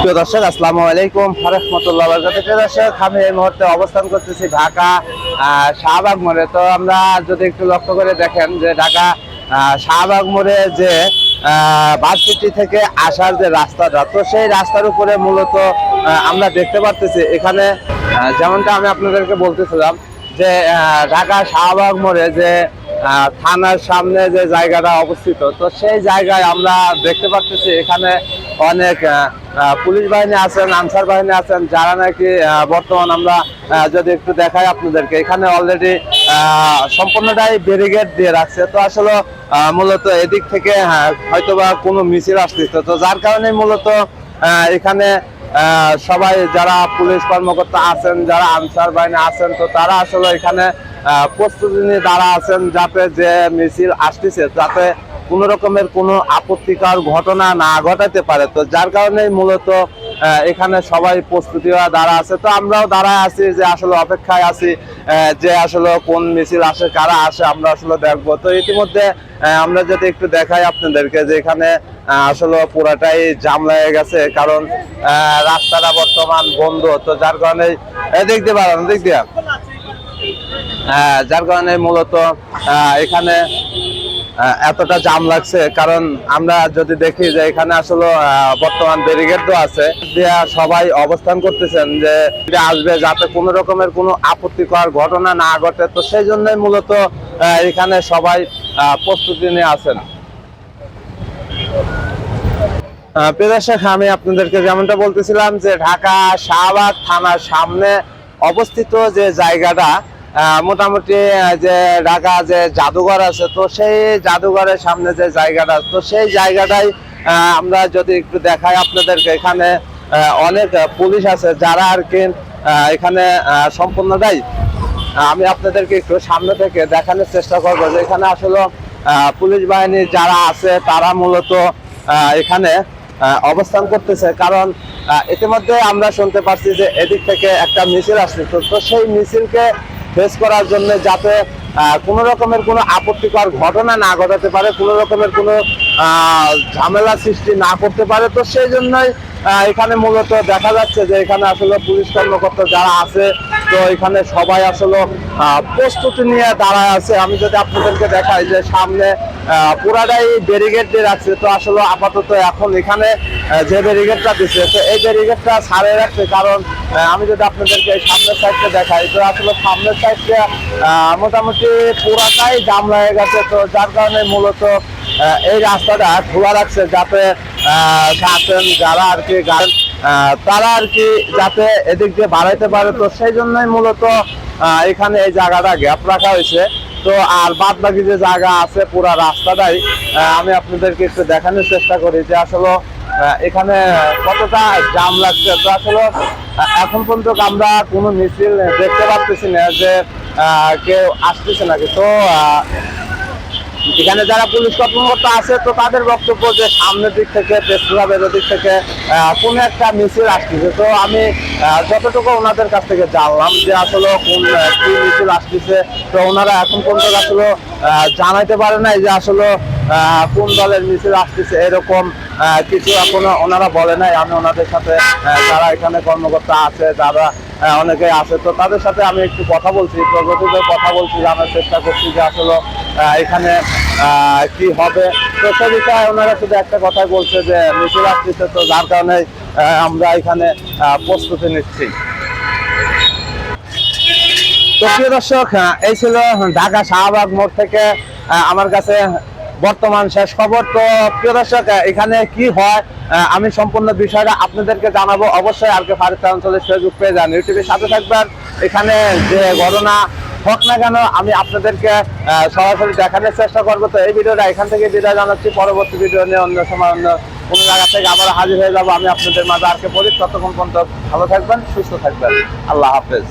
প্রিয় দর্শক, আসসালামু আলাইকুম। রহমতুল্লাহ প্রিয় দর্শক, আমি এই মুহূর্তে অবস্থান করতেছি ঢাকা শাহবাগ মোড়ে। তো আমরা যদি একটু লক্ষ্য করে দেখেন যে ঢাকা শাহবাগ মোড়ে যে বাসপিটি থেকে আসার যে রাস্তাটা, তো সেই রাস্তার উপরে মূলত আমরা দেখতে পারতেছি এখানে যেমনটা আমি আপনাদেরকে বলতেছিলাম যে ঢাকা শাহবাগ মোড়ে যে থানার সামনে যে জায়গাটা অবস্থিত, তো সেই জায়গায় আমরা দেখতে পাচ্ছি এখানে অনেক পুলিশ বাহিনী আছেন আনসার বাহিনী আছেন যারা নাকি বর্তমান আমরা যদি একটু দেখাই আপনাদেরকে এখানে অলরেডি সম্পূর্ণটাই ব্যারিগেড দিয়ে রাখছে। তো আসলে মূলত এদিক থেকে হ্যাঁ, হয়তোবা কোনো মিছিল আসতেছে তো যার কারণে মূলত এখানে সবাই যারা পুলিশ কর্মকর্তা আছেন যারা আনসার বাহিনী আছেন তো তারা আসলে এখানে প্রস্তুতি নিয়ে দাঁড়া আছেন যাতে যে মিছিল আসতেছে যাতে কোন রকমের কোনো আপত্তিকর ঘটনা না ঘটাতে পারে। তো যার কারণে মূলত এখানে সবাই প্রস্তুতি হয়ে দাঁড়া আছে। তো আমরাও দাঁড়ায় আছি যে আসলে অপেক্ষায় আছি যে আসলে কোন মিছিল আসে, কারা আসে, আমরা আসলে দেখব। তো ইতিমধ্যে আমরা যদি একটু দেখাই আপনাদেরকে যে এখানে আসলে পুরাটাই জাম লেগে গেছে, কারণ রাস্তাটা বর্তমান বন্ধ। তো যার কারণে এদিক দিয়ে বাড়ান, দিক দিয়ে। যার কারণে মূলত এখানে এতটা জাম লাগছে। কারণ আমরা যদি দেখি যে এখানে আসলে বর্তমান ব্যারিকেড আছে, দিয়া সবাই অবস্থান করতেছেন যে আসবে যাতে কোনো রকমের কোনো আপত্তিকর ঘটনা না ঘটে। তো সেই জন্যই মূলত এখানে সবাই প্রস্তুতি নিয়ে আছেন। দর্শক, আমি আপনাদেরকে যেমনটা বলতেছিলাম যে ঢাকা শাহবাগ থানার সামনে অবস্থিত যে জায়গাটা মোটামুটি যে ঢাকা যে জাদুঘর আছে তো সেই জাদুঘরের সামনে যে জায়গাটা তো সেই জায়গাটাই আমরা যদি একটু দেখাই আপনাদেরকে এখানে অনেক পুলিশ আছে যারা আর কি এখানে আহ, সম্পূর্ণটাই আমি আপনাদেরকে একটু সামনে থেকে দেখানোর চেষ্টা করব যে এখানে আসলে পুলিশ বাহিনী যারা আছে তারা মূলত এখানে অবস্থান করতেছে। কারণ ইতিমধ্যে আমরা শুনতে পারছি যে এদিক থেকে একটা মিছিল আসছে তো সেই মিছিলকে ফেস করার জন্য যাতে কোনো রকমের কোনো আপত্তিকর ঘটনা না ঘটাতে পারে, কোনো রকমের কোনো ঝামেলা সৃষ্টি না করতে পারে। তো সেই জন্যই এখানে মূলত দেখা যাচ্ছে যে এখানে আসলে পুলিশ কর্মকর্তা যারা আছে তো এখানে সবাই আসলে প্রস্তুতি নিয়ে দাঁড়ায় আছে। আমি যদি আপনাদেরকে দেখাই যে সামনে পুরাটাই ব্যারিগেড দিয়ে রাখছে। তো আসলে আপাতত এখন এখানে যে ব্যারিগেডটা দিচ্ছে তো এই ব্যারিগেডটা ছাড়ে রাখছে। কারণ আমি যদি আপনাদেরকে এই সামনের সাইডটা দেখাই, তো আসলে সামনের সাইডটা মোটামুটি পুরাটাই জাম হয়ে গেছে। তো যার কারণে মূলত এই রাস্তাটা খোলা রাখছে যাতে যারা আর কি গাড়ি তারা আর কি যাতে এদিক দিয়ে বাড়াইতে পারে। তো সেই জন্যই মূলত এখানে এই জায়গাটা গ্যাপ রাখা হয়েছে। তো আর বাদ বাকি যে জায়গা আছে, পুরো রাস্তাটাই আমি আপনাদেরকে একটু দেখানোর চেষ্টা করি যে আসলে এখানে কতটা জাম লাগছে। তো আসলে এখন পর্যন্ত আমরা কোনো মিছিল দেখতে পাচ্ছি না যে কেউ আসতেছে নাকি। তো এখানে যারা পুলিশ কর্মকর্তা আছে, তো তাদের বক্তব্য যে সামনের দিক থেকে পেট্রোলাবের দিক থেকে কোনো একটা মিছিল আসতেছে। তো আমি যতটুকু ওনাদের কাছ থেকে জানলাম যে আসলে কোন কি মিছিল আসতেছে, তো ওনারা এখন পর্যন্ত আসলে জানাইতে পারে নাই যে আসলে কোন দলের মিছিল আসতেছে এরকম কিছু এখনও ওনারা বলে নাই। আমি ওনাদের সাথে যারা এখানে কর্মকর্তা আছে, যারা আহ, অনেকে আছে। তো তাদের সাথে আমি একটু কথা বলছি প্রগতিতে কথা বলছি জানার চেষ্টা করছি যে আসলে এখানে কি হবে। তো সে বিষয়ে ওনারা শুধু একটা কথাই বলছে যে মিছিল আসতেছে তো যার কারণে আমরা এখানে প্রস্তুতি নিচ্ছি। তো প্রিয় দর্শক এই ছিল ঢাকা শাহবাগ মোড় থেকে আমার কাছে বর্তমান শেষ খবর। তো প্রিয় দর্শক, এখানে কি হয় আমি সম্পূর্ণ বিষয়টা আপনাদেরকে জানাব। অবশ্যই আর কে ফারিস্তা অঞ্চলের ফেসবুক পেজ আর ইউটিউবের সাথে থাকবেন। এখানে যে ঘটনা হোক না কেন, আমি আপনাদেরকে সরাসরি দেখানোর চেষ্টা করব। তো এই ভিডিওটা এখান থেকে বিদায় জানাচ্ছি। পরবর্তী ভিডিও নিয়ে অন্য সময় অন্য কোনো জায়গা থেকে আবার হাজির হয়ে যাব। আমি আপনাদের মাঝে আর কে বলি ততক্ষণ পর্যন্ত ভালো থাকবেন, সুস্থ থাকবেন। আল্লাহ হাফেজ।